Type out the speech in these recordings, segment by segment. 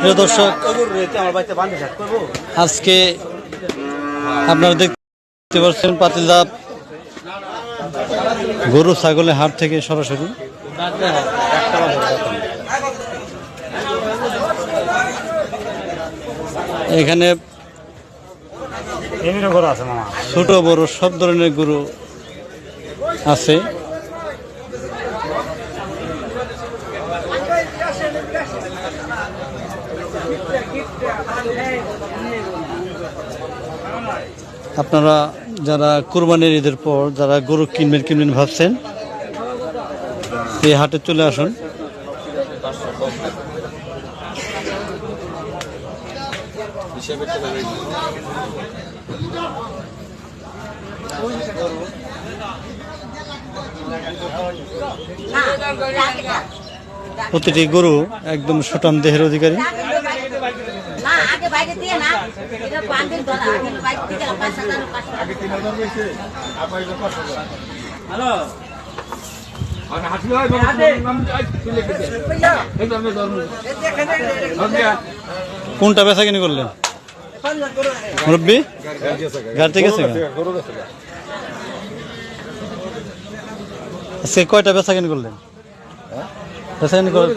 প্রিয় দর্শক আজকে আপনারা দেখতে পাচ্ছেন পাতিলদাব গরু ছাগলের হাট থেকে সরাসরি। এখানে ছোট বড় সব ধরনের গরু আছে। আপনারা যারা কুরবানির ঈদের পর যারা গরু কিনবেন কিনবেন ভাবছেন, এই হাটে চলে আসুন। প্রতিটি গরু একদম সুটাম দেহের অধিকারী। আগে বাইরে দিয়ে না এটা পাঁচদিন ধরা আগে বাইরে দিয়ে গেলাম পাঁচ হাজার পাঁচশো কোনটা বেচা কিনি করলেন? মুরব্বী? গাড়িতে গেছে? আজকে কয়টা বেচা কিনি করলেন? বেচা কিনি করলেন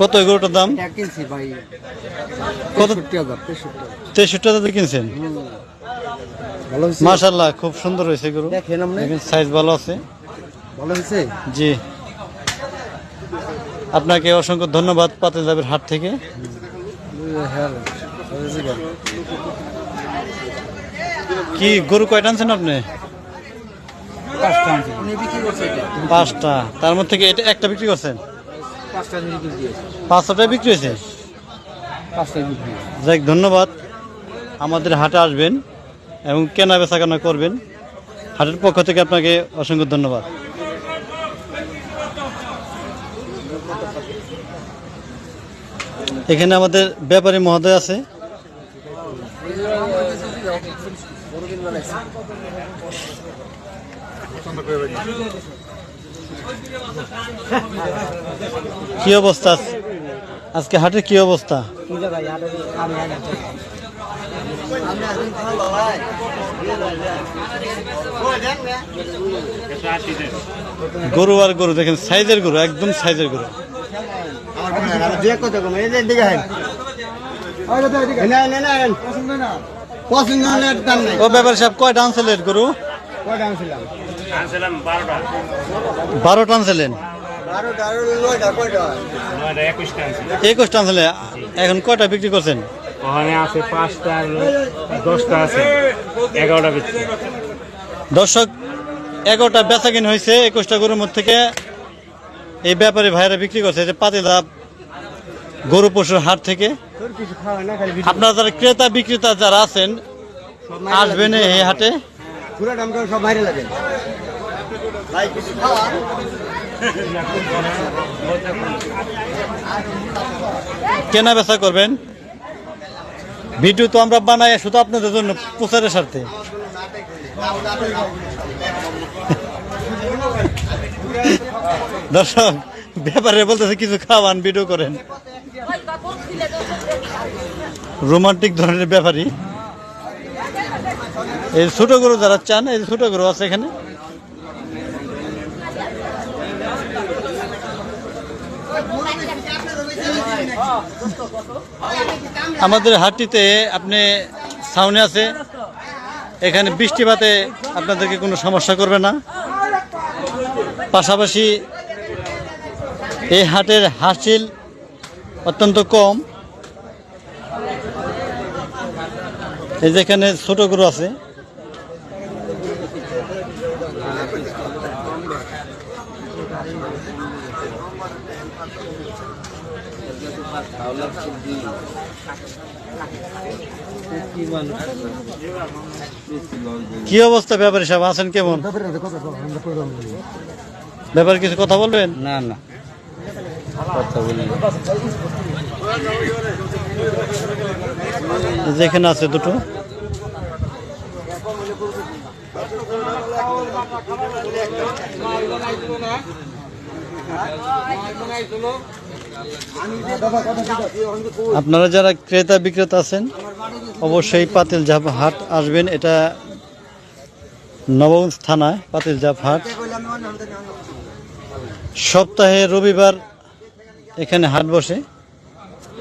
কত এই গরুটার দাম কিনছি ভাই। কত? তেষট্টি হাজার কিনছেন? মাশাল্লাহ খুব সুন্দর হয়েছে গরু দেখেন সাইজ ভালো আছে। ভালো হয়েছে? জি। আপনাকে অসংখ্য ধন্যবাদ পাতিলদাবের হাট থেকে। কি গরু কয়টা আনছেন আপনি? পাঁচটা তার মধ্যে থেকে এটা একটা বিক্রি করছেন? পাঁচটা বিক্রি হয়েছে। বিক্রি হয়েছে। ধন্যবাদ। আমাদের হাটে আসবেন এবং কেনা বেচা কেনা করবেন। হাটের পক্ষ থেকে আপনাকে অসংখ্য ধন্যবাদ। এখানে আমাদের ব্যাপারী মহোদয় আছে। কি অবস্থা? আজকে হাটের কি অবস্থা? গরু আর গরু দেখেন সাইজের গরু একদম সাইজের গরু। ও ব্যাপার সাহেব কয়টা আনছিলেন গরু? কয়টা আনছিলাম? একুশটা আনছি একুশটা আনছিলেন। এখন কয়টা বিক্রি করছেন? ওখানে আছে পাঁচটা দশটা আছে। এগারোটা বেচছি দর্শক এগারোটা বেচা কিনে হয়েছে একুশটা গরুর মধ্যে থেকে। এই ব্যাপারে ভাইরা বিক্রি করছে। যে পাতিদা গরু পশুর হাট থেকে। তোর কিছু খাওয়া না খালি আপনারা যারা ক্রেতা বিক্রেতা যারা আছেন আসবেন এই হাটে। পুরো সব বাইরে লাগে। ভাই কিছু খাওয়া? কেনা বেচা করবেন? ভিডিও তো আমরা বানাই শুধু আপনাদের জন্য প্রচারের স্বার্থে। দর্শক ব্যাপারে বলতেছে কিছু খাওয়ান ভিডিও করেন। রোমান্টিক ধরনের ব্যাপারই এই ছোট গরু যারা চান, এই ছোট গরু আছে এখানে। আমাদের হাটটিতে আপনি ছাউনি আছে। এখানে বৃষ্টিপাতে আপনাদেরকে কোনো সমস্যা করবে না। পাশাপাশি এই হাটের হাসিল অত্যন্ত কম। এই যেখানে ছোট গরু আছে। কি অবস্থা ব্যাপারী সাহেব? আছেন কেমন? ব্যাপারে কিছু কথা বলবেন? না না। যেখানে আছে দুটো। আপনারা যারা ক্রেতা বিক্রেতা আছেন, অবশ্যই পাতিল জাপ হাট আসবেন। এটা নবগঞ্জ থানায়, পাতিল জাপ হাট। সপ্তাহে রবিবার এখানে হাট বসে।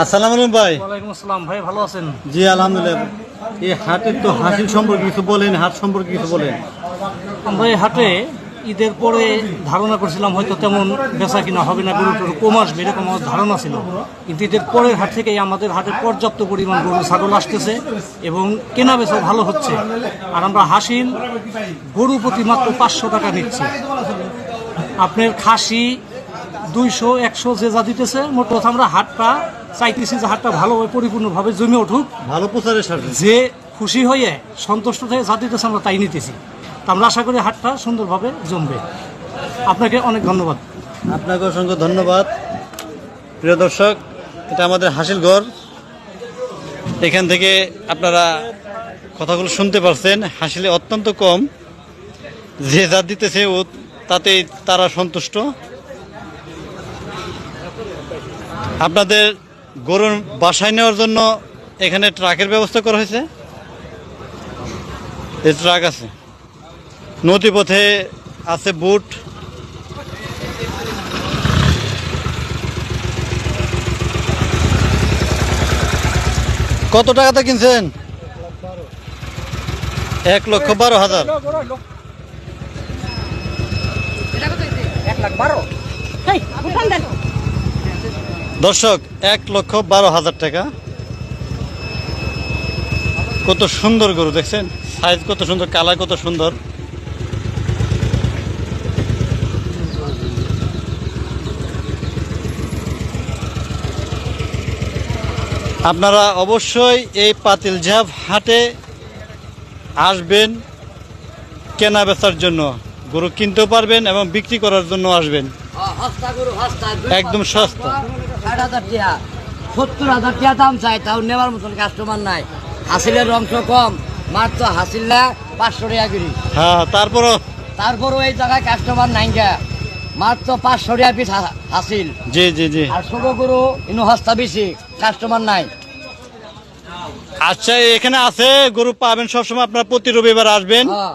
আসসালামু আলাইকুম ভাই। ওয়ালাইকুম আসসালাম। ভাই ভালো আছেন? জি আলহামদুলিল্লাহ। এই হাটের তো সম্পর্কে কিছু বলেন হাট সম্পর্কে কিছু বলেন? আমরা এই হাটে ঈদের পরে ধারণা করছিলাম হয়তো তেমন বেচা কিনা হবে না গরু টরু কম আসবে এরকম আমার ধারণা ছিল। কিন্তু ঈদের পরের হাট থেকেই আমাদের হাটে পর্যাপ্ত পরিমাণ গরু ছাগল আসতেছে এবং কেনা বেচাও ভালো হচ্ছে। আর আমরা হাসিল গরু প্রতি মাত্র পাঁচশো টাকা নিচ্ছি। আপনার খাসি দুইশো একশো যে যা দিতেছে মোট কথা আমরা হাটটা চাইতেছি যে হাটটা ভালোভাবে পরিপূর্ণভাবে জমে উঠুক। ভালো প্রচারের সাথে যে খুশি হয়ে সন্তুষ্ট হয়ে যা দিতেছে আমরা তাই নিতেছি। তা আমরা আশা করি হাটটা সুন্দরভাবে জমবে। আপনাকে অনেক ধন্যবাদ। আপনাকে অসংখ্য ধন্যবাদ। প্রিয় দর্শক এটা আমাদের হাসিল ঘর। এখান থেকে আপনারা কথাগুলো শুনতে পারছেন। হাসিলে অত্যন্ত কম। যে যা দিতেছে ও তাতেই তারা সন্তুষ্ট। আপনাদের গরুর বাসায় নেওয়ার জন্য এখানে ট্রাকের ব্যবস্থা করা হয়েছে। এই ট্রাক আছে। নদীপথে আছে বুট। কত টাকাতে কিনছেন? এক লক্ষ বারো হাজার। দর্শক এক লক্ষ বারো হাজার টাকা। কত সুন্দর গরু দেখছেন? সাইজ কত সুন্দর কালার কত সুন্দর। আপনারা অবশ্যই এই পাতিলঝাপ হাটে আসবেন কেনা বেচার জন্য। গরু কিনতেও পারবেন এবং বিক্রি করার জন্য আসবেন। হস্তা একদম সস্তা। ষাট হাজার টাকা সত্তর হাজার টাকা দাম চাই তাও নেওয়ার মতন কাস্টমার নাই। হাসিলের অংশ কম মাত্র হাসিল্লা পাঁচশো টাকা করি হ্যাঁ তারপরও? তারপরও এই জায়গায় কাস্টমার নাই মাত্র পাঁচশো টাকা পিস হাসিল। জি জি জি। আর ছোট গরু ইনো হস্তা বেশি কাস্টমার নাই। আচ্ছা এখানে আছে গরু পাবেন সবসময় আপনারা প্রতি রবিবার আসবেন। হ্যাঁ।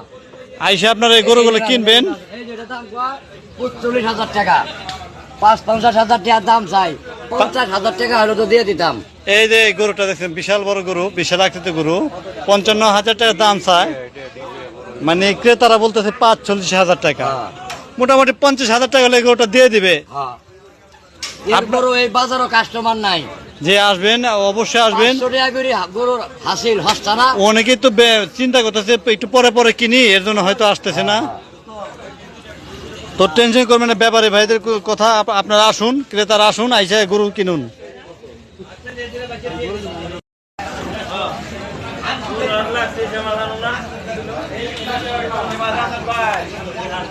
আইসা আপনারা এই গরুগুলো কিনবেন। এই যেটা দাম কয়? হাজার টাকা। পাঁচ পঞ্চাশ হাজার টাকার দাম চাই। পঞ্চাশ হাজার টাকা হলে তো দিয়ে দিতাম। এই যে গরুটা দেখছেন বিশাল বড় গরু বিশাল আকৃতির গরু পঞ্চান্ন হাজার টাকা দাম চায় মানে ক্রেতারা বলতেছে পাঁচ চল্লিশ হাজার টাকা। হ্যাঁ। মোটামুটি পঞ্চাশ হাজার টাকা হলে গরুটা দিয়ে দিবে। হ্যাঁ। এরপরও এই বাজারও কাস্টমার নাই। যে আসবেন অবশ্যই আসবেন। অনেকেই তো চিন্তা করতেছে একটু পরে পরে কিনি এর জন্য হয়তো আসতেছে না। তো টেনশন করবেন না, ব্যাপারে ভাইদের কথা আপ- আপনারা আসুন, ক্রেতারা আসুন, আইসা গরু কিনুন।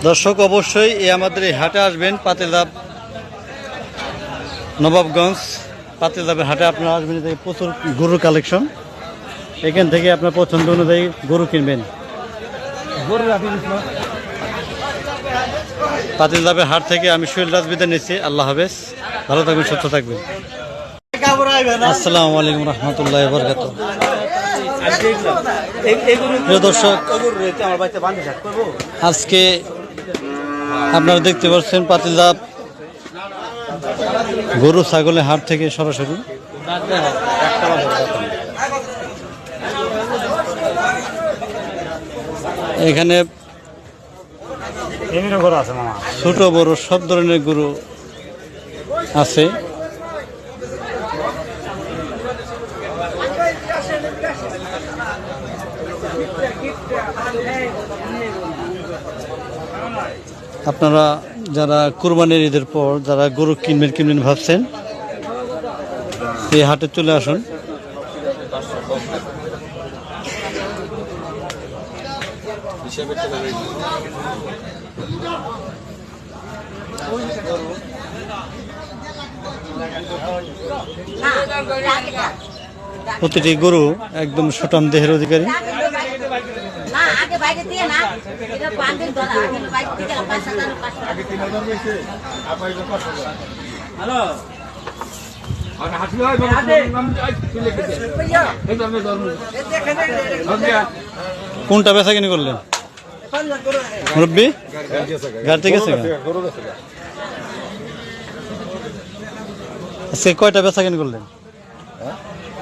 দর্শক, অবশ্যই এ আমাদের এই হাটে আসবেন পাতিলাভ নবাবগঞ্জ। পাতিলাভের হাটে আপনারা আসবেন, এতে প্রচুর গরুর কালেকশন। এখান থেকে আপনার পছন্দ অনুযায়ী গরু কিনবেন। পাতিলদাবের হাট থেকে আমি সুহেল রাজবিদা নিচ্ছি। আল্লাহ হাফেজ। ভালো থাকবেন, সুস্থ থাকবেন। আসসালামু আলাইকুম রহমতুল্লাহ বরকাত দর্শক, আজকে আপনারা দেখতে পাচ্ছেন পাতিলদাব গরু, ছাগলের হাট থেকে সরাসরি। এখানে ছোট, বড়, সব ধরনের গরু আছে আপনারা যারা কুরবানির ঈদের পর যারা গরু কিনবেন কিনবেন ভাবছেন, এই হাটে চলে আসুন। প্রতিটি গরু একদম সুটাম দেহের অধিকারী। কোনটা বেচা কিনে করলেন? মুরব্বী? গাড়ি থেকে গেছে আজকে কয়টা বেচা কিনে করলেন?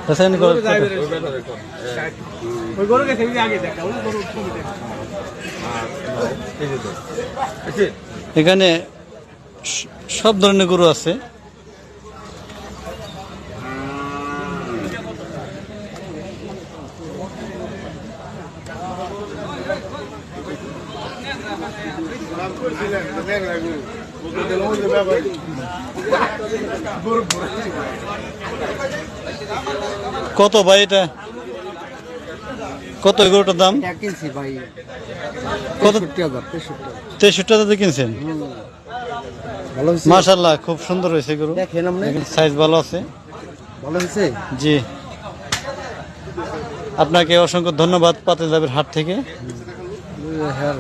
বেচা কিনে করলেন। এখানে সব ধরনের গরু আছে। কত ভাই এটা? কত এই গরুটার দাম? কিনছি ভাই। কত? তেষট্টি হাজার কিনছেন? মাশাল্লাহ খুব সুন্দর হয়েছে গরু সাইজ ভালো আছে। ভালো হয়েছে? জি। আপনাকে অসংখ্য ধন্যবাদ পাতেজাবের হাট থেকে। হ্যাঁ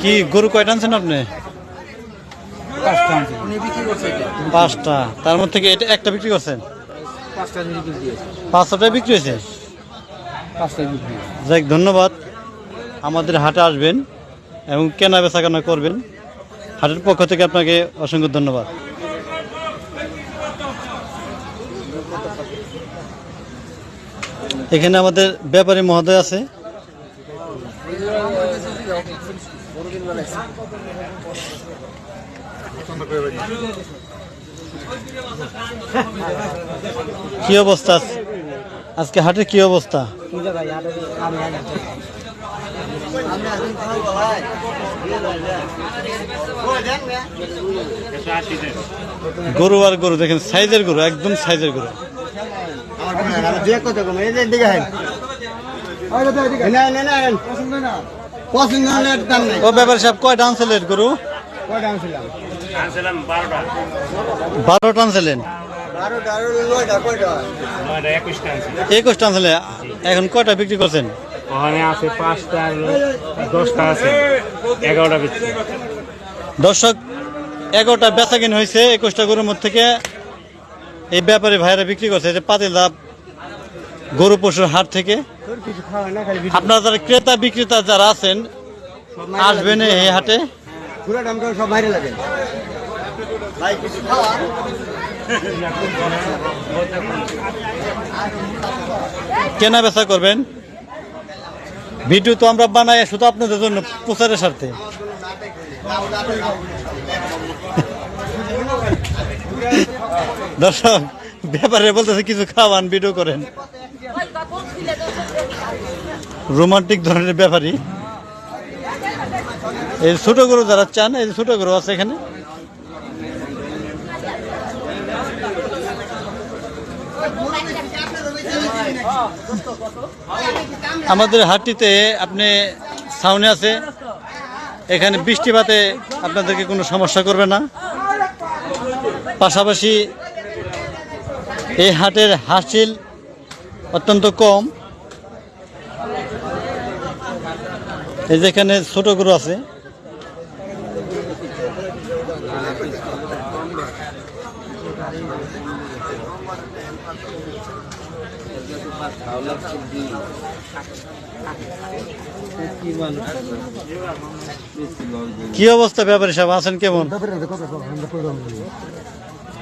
কি গরু কয়টা আনছেন আপনি? পাঁচটা তার মধ্যে থেকে এটা একটা বিক্রি করছেন? পাঁচটা বিক্রি দিয়েছে পাঁচটা বিক্রি হয়েছে। যাক ধন্যবাদ। আমাদের হাটে আসবেন এবং কেনা বেচা কেনা করবেন। হাটের পক্ষ থেকে আপনাকে অসংখ্য ধন্যবাদ। এখানে আমাদের ব্যাপারী মহোদয় আছে। কি অবস্থা? আজকে হাটের কি অবস্থা? গরু আর গরু দেখেন সাইজের গরু একদম সাইজের গরু। যে কত কম এই দিকে না না না পছন্দ দাম নাই। ও ব্যাপার সাহেব কয়টা আনছিলেন গরু? কয়টা আনছিলাম? আনছিলাম বারোটা। বারোটা আনছিলেন? একুশটা আনছি আনছিলেন? এখন কয়টা বিক্রি করছেন? ওখানে আছে পাঁচটা দশটা আছে। এগারোটা দর্শক এগারোটা বেচা কিনে হয়েছে একুশটা গরুর মধ্যে থেকে। এই ব্যাপারে ভাইরা বিক্রি করছে যে পাতিল লাভ গরু পশুর হাট থেকে। আপনারা যারা ক্রেতা বিক্রেতা যারা আছেন, আসবেন এই হাটে? কেনা বেচা করবেন? ভিডিও তো আমরা বানাই, শুধু আপনাদের জন্য প্রচারের স্বার্থে। দর্শক, ব্যাপারে বলতেছে, কিছু খাওয়ান, ভিডিও করেন। রোমান্টিক ধরনের ব্যাপারই এই ছোট গরু যারা চান, এই ছোট গরু আছে এখানে। আমাদের হাটটিতে আপনি সাউনে আছে। এখানে বৃষ্টিপাতে আপনাদেরকে কোনো সমস্যা করবে না। পাশাপাশি এই হাটের হাসিল অত্যন্ত কম। এই যে এখানে ছোট গরু আছে। কি অবস্থা ব্যাপারী সাহেব? আছেন কেমন?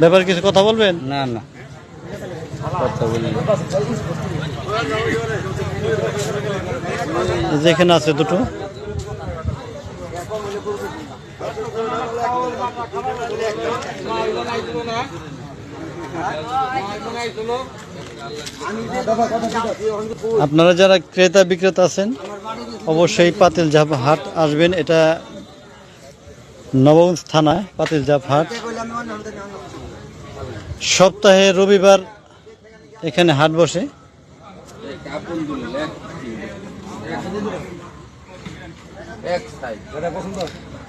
ব্যাপারে কিছু কথা বলবেন? না না। যেখানে আছে দুটো। আপনারা যারা ক্রেতা বিক্রেতা আছেন, অবশ্যই পাতিল জাপ হাট আসবেন। এটা নবগঞ্জ থানায় পাতিল জাপ হাট। সপ্তাহে রবিবার এখানে হাট বসে।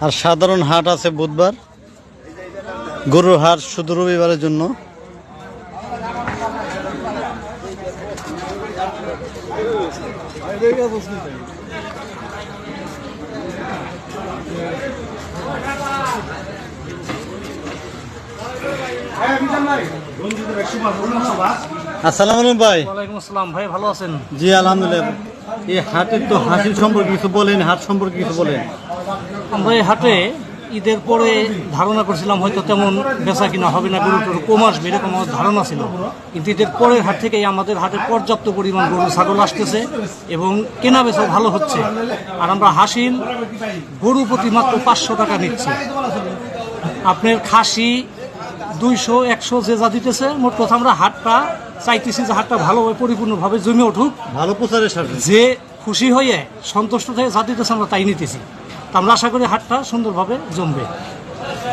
আর সাধারণ হাট আছে বুধবার। গরুর হাট শুধু রবিবারের জন্য। আসসালামু আলাইকুম ভাই। ওয়ালাইকুম আসসালাম। ভাই ভালো আছেন? জি আলহামদুলিল্লাহ। এই হাটের তো হাসিল সম্পর্কে কিছু বলেন, হাট সম্পর্কে কিছু বলেন। আমরা এই হাটে ঈদের পরে ধারণা করছিলাম হয়তো তেমন বেচা কিনা হবে না গরু কম আসবে, এরকম আমার ধারণা ছিল। কিন্তু ঈদের পরের হাট থেকেই আমাদের হাটে পর্যাপ্ত পরিমাণ গরু, ছাগল আসতেছে এবং কেনা বেচাও ভালো হচ্ছে। আর আমরা হাসিল গরু প্রতি মাত্র পাঁচশো টাকা নিচ্ছি। আপনার খাসি দুইশো, একশো যে যা দিতেছে, মোট কথা আমরা হাটটা চাইতেছি যে হাটটা ভালোভাবে পরিপূর্ণভাবে জমে উঠুক। ভালো প্রচারের সাথে যে খুশি হয়ে সন্তুষ্ট হয়ে যা দিতেছে আমরা তাই নিতেছি। তা আমরা আশা করি হাটটা সুন্দরভাবে জমবে।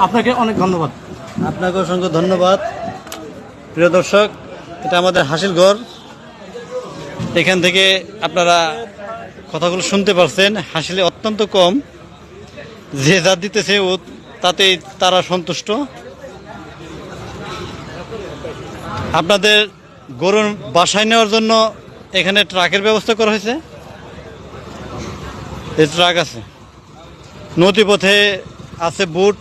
আপনাকে অনেক ধন্যবাদ। আপনাকে অসংখ্য ধন্যবাদ। প্রিয় দর্শক এটা আমাদের হাসিল ঘর। এখান থেকে আপনারা কথাগুলো শুনতে পারছেন। হাসিলে অত্যন্ত কম। যে যা দিতেছে ও তাতে তারা সন্তুষ্ট। আপনাদের গরুর বাসায় নেওয়ার জন্য এখানে ট্রাকের ব্যবস্থা করা হয়েছে। এই ট্রাক আছে। নদী পথে আছে বুট।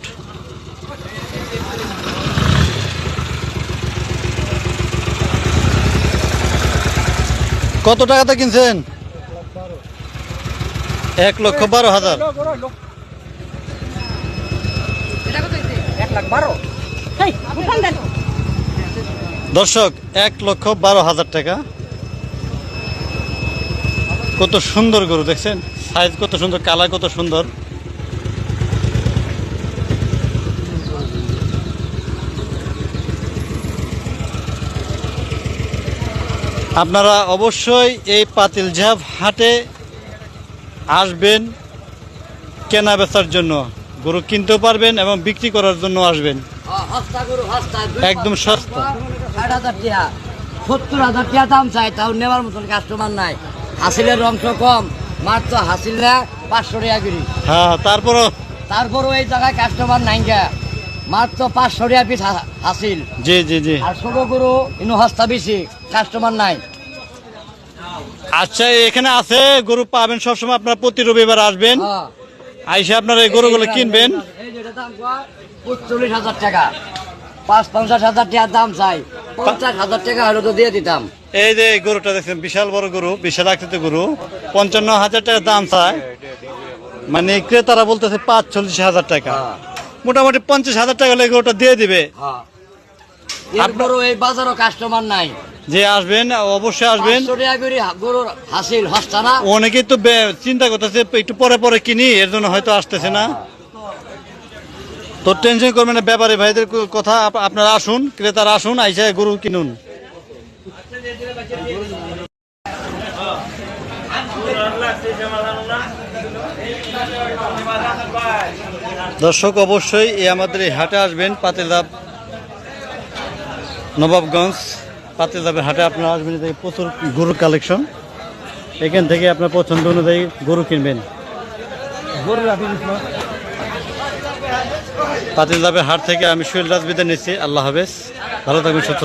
কত টাকাতে কিনছেন? এক লক্ষ বারো হাজার। দর্শক এক লক্ষ বারো হাজার টাকা। কত সুন্দর গরু দেখছেন? সাইজ কত সুন্দর কালার কত সুন্দর। আপনারা অবশ্যই এই পাতিলঝাপ হাটে আসবেন কেনা বেচার জন্য। গরু কিনতেও পারবেন এবং বিক্রি করার জন্য আসবেন। হস্তা একদম সস্তা। ষাট হাজার টাকা সত্তর হাজার টাকা দাম চাই তাও নেওয়ার মতন কাস্টমার নাই। হাসিলের অংশ কম মাত্র হাসিলরা পাঁচশো টাকা করি হ্যাঁ তারপরও? তারপরও এই জায়গায় কাস্টমার নাই গা। মাত্র পাঁচশো টাকা পিস হাসিল। জি জি জি। আর ছোট গরু ইনো হস্তা বেশি কাস্টমার নাই। আচ্ছা এখানে আছে গরু পাবেন সবসময় আপনারা প্রতি রবিবার আসবেন। হ্যাঁ। আইসে আপনারা এই গরুগুলো কিনবেন। পঁচল্লিশ হাজার টাকা। পাঁচ পঞ্চাশ হাজার টাকার দাম চাই। পঞ্চাশ হাজার টাকা হলে তো দিয়ে দিতাম। এই যে গরুটা দেখছেন বিশাল বড় গরু বিশাল আকৃতির গরু। পঞ্চান্ন হাজার টাকা দাম চায় মানে ক্রেতারা বলতেছে পাঁচ চল্লিশ হাজার টাকা। মোটামুটি পঞ্চাশ হাজার টাকা হলে গরুটা দিয়ে দিবে। হ্যাঁ। এরপরও এই বাজারও কাস্টমার নাই। যে আসবেন অবশ্যই আসবেন। অনেকেই তো চিন্তা করতেছে একটু পরে পরে কিনি এর জন্য হয়তো আসতেছে না। তো টেনশন করবেন না, ব্যাপারে ভাইদের কথা আপ- আপনারা আসুন, ক্রেতারা আসুন, আইসা গরু কিনুন। দর্শক, অবশ্যই এই আমাদের এই হাটে আসবেন, পাতিলদাব, নবাবগঞ্জ, পাতিলদাবের হাটে আপনারা আসবেন প্রচুর গরুর কালেকশন এখান থেকে আপনার পছন্দ অনুযায়ী গরু কিনবেন। পাতিলদাবের হাট থেকে আমি শৈল রাজবিদে নিচ্ছি। আল্লাহ হাফেজ। ভালো থাকবেন সুস্থ